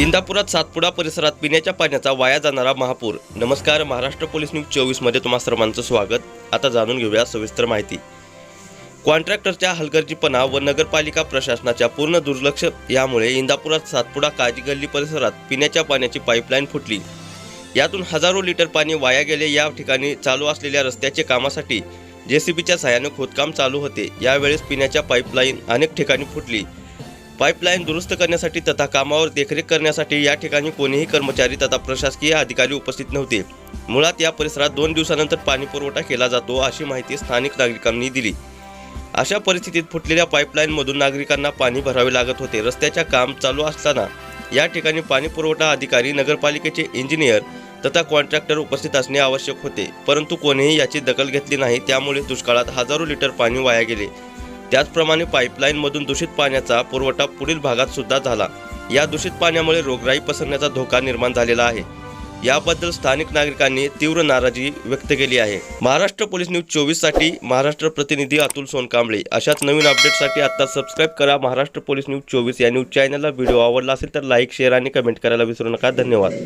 इंदापुरात सातपुडा परिसरात पिण्याच्या पाण्याचा वाया जाणारा महापूर. नमस्कार महाराष्ट्र पोलीस न्यूज चोवीसमध्ये तुम्हा सर्वांचं स्वागत. आता जाणून घेऊया सविस्तर माहिती. कॉन्ट्रॅक्टरच्या हलगर्जीपणा व नगरपालिका प्रशासनाच्या पूर्ण दुर्लक्ष यामुळे इंदापुरात सातपुडा काजी गल्ली परिसरात पिण्याच्या पाण्याची पाईपलाईन फुटली. यातून हजारो लिटर पाणी वाया गेले. या ठिकाणी चालू असलेल्या रस्त्याचे कामासाठी जेसीबीच्या सहाय्याने खोदकाम चालू होते. यावेळेस पिण्याच्या पाईपलाईन अनेक ठिकाणी फुटली. पाईपलाईन दुरुस्त करण्यासाठी तथा कामावर देखरेख करण्यासाठी या ठिकाणी कोणीही कर्मचारी तथा प्रशासकीय अधिकारी उपस्थित नव्हते. मुळात या परिसरात दोन दिवसानंतर पाणी पुरवठा केला जातो अशी माहिती स्थानिक नागरिकांनी दिली. अशा परिस्थितीत फुटलेल्या पाईपलाईनमधून नागरिकांना पाणी भरावे लागत होते. रस्त्याच्या काम चालू असताना या ठिकाणी पाणी पुरवठा अधिकारी नगरपालिकेचे इंजिनियर तथा कॉन्ट्रॅक्टर उपस्थित असणे आवश्यक होते. परंतु कोणीही याची दखल घेतली नाही. त्यामुळे दुष्काळात हजारो लिटर पाणी वाया गेले. त्याचप्रमाणे पाईपलाईनमधून दूषित पाण्याचा पुरवठा पुढील भागात सुद्धा झाला. या दूषित पाण्यामुळे रोगराई पसरण्याचा धोका निर्माण झालेला आहे. याबद्दल स्थानिक नागरिकांनी तीव्र नाराजी व्यक्त केली आहे. महाराष्ट्र पोलीस न्यूज चोवीससाठी महाराष्ट्र प्रतिनिधी अतुल सोनकांबळे. अशाच नवीन अपडेटसाठी आता सबस्क्राईब करा महाराष्ट्र पोलीस न्यूज चोवीस या न्यूज चॅनलला. व्हिडिओ आवडला असेल तर लाईक शेअर आणि कमेंट करायला विसरू नका. धन्यवाद.